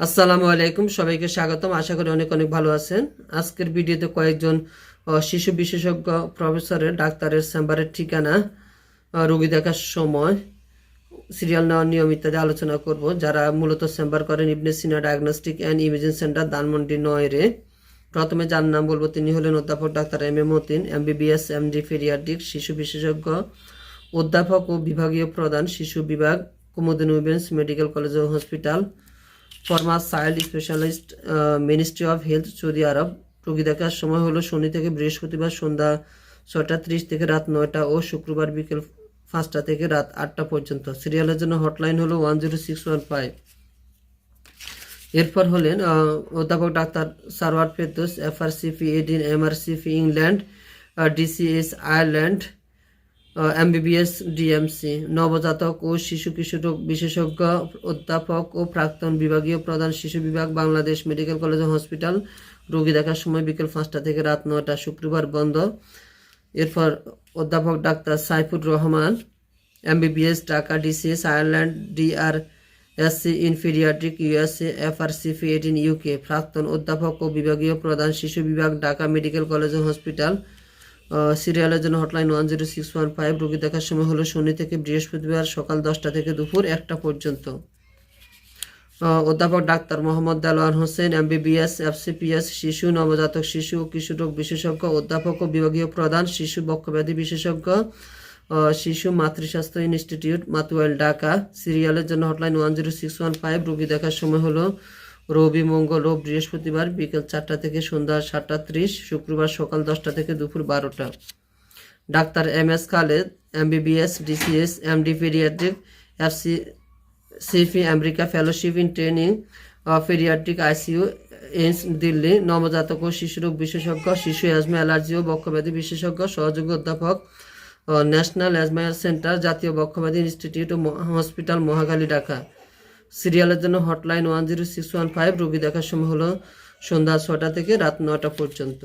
আসসালামু আলাইকুম, সবাইকে স্বাগতম। আশা করি অনেক অনেক ভালো আছেন। আজকের ভিডিওতে কয়েকজন শিশু বিশেষজ্ঞ প্রফেসরের, ডাক্তারের চেম্বারের ঠিকানা রোগী দেখার সময় সিরিয়াল নেওয়ার নিয়ম ইত্যাদি আলোচনা করব। যারা মূলত চেম্বার করেন Ibne Sina diagnostic and imaging centre, Dhanmondi নয়রে প্রথমে যার নাম বলব তিনি হলেন অধ্যাপক doctor M A Matin, MBBS, MD paediatric শিশু বিশেষজ্ঞ, অধ্যাপক ও বিভাগীয় প্রধান শিশু বিভাগ, Kumudini women's medical college O hospital. Former child specialist ministry of health Saudi আরব রোগী দেখার সময় হলো শনি থেকে বৃহস্পতিবার সন্ধ্যা ছটা ত্রিশ থেকে রাত নয়টা ও শুক্রবার বিকেল পাঁচটা থেকে রাত আটটা পর্যন্ত। সিরিয়ালের জন্য হটলাইন হলো one zero six one five. এরপর হলেন অধ্যাপক doctor Sarwar Ferdous, FRCP Edin, MRCP England DCS Ireland MBBS DMC নবজাতক ও শিশু কিশোর বিশেষজ্ঞ, অধ্যাপক ও প্রাক্তন বিভাগীয় প্রধান শিশু বিভাগ, বাংলাদেশ মেডিকেল কলেজ হসপিটাল। রোগী দেখার সময় বিকেল পাঁচটা থেকে রাত নয়টা শুক্রবার বন্ধ। এরপর অধ্যাপক doctor Saifur Rahman MBBS Dhaka DCS Ireland DR SC in paediatric USA FRCP Edin UK প্রাক্তন অধ্যাপক ও বিভাগীয় প্রধান শিশু বিভাগ, ঢাকা মেডিকেল কলেজ হসপিটাল। সিরিয়ালের জন্য hotline one zero six one five রোগী দেখার সময় হলো শনি থেকে বৃহস্পতিবার সকাল দশটা থেকে দুপুর একটা পর্যন্ত। অধ্যাপক doctor Mohammad Delwar Hossain, MBBS, FCPS, শিশু, নবজাতক শিশু ও কিশোর রোগ বিশেষজ্ঞ, অধ্যাপক ও বিভাগীয় প্রধান, শিশু বক্ষব্যাধি বিশেষজ্ঞ শিশু মাতৃস্বাস্থ্য ইনস্টিটিউট মাতুয়াইল ঢাকা। সিরিয়ালের জন্য hotline one zero six one five রোগী দেখার সময় হলো রবি মঙ্গল ও বৃহস্পতিবার বিকেল চারটা থেকে সন্ধ্যা সাতটা ত্রিশ, শুক্রবার সকাল দশটা থেকে দুপুর বারোটা। Doctor M S Khaled, MBBS, DCS, MD paediatric, FC সিফি America fellowship in training paediatric ICU AIIMS Delhi, নবজাতক ও শিশুরোগ বিশেষজ্ঞ, শিশু অ্যাজমা, অ্যালার্জি ও বক্ষব্যাধি বিশেষজ্ঞ, সহযোগী অধ্যাপক ন্যাশনাল অ্যাজমা সেন্টার, জাতীয় বক্ষব্যাধি ইনস্টিটিউট ও হসপিটাল মহাখালী, ঢাকা। সিরিয়ালের জন্য hotline one zero six one five রুগী দেখার সময় হলো সন্ধ্যা ছটা থেকে রাত নটা পর্যন্ত।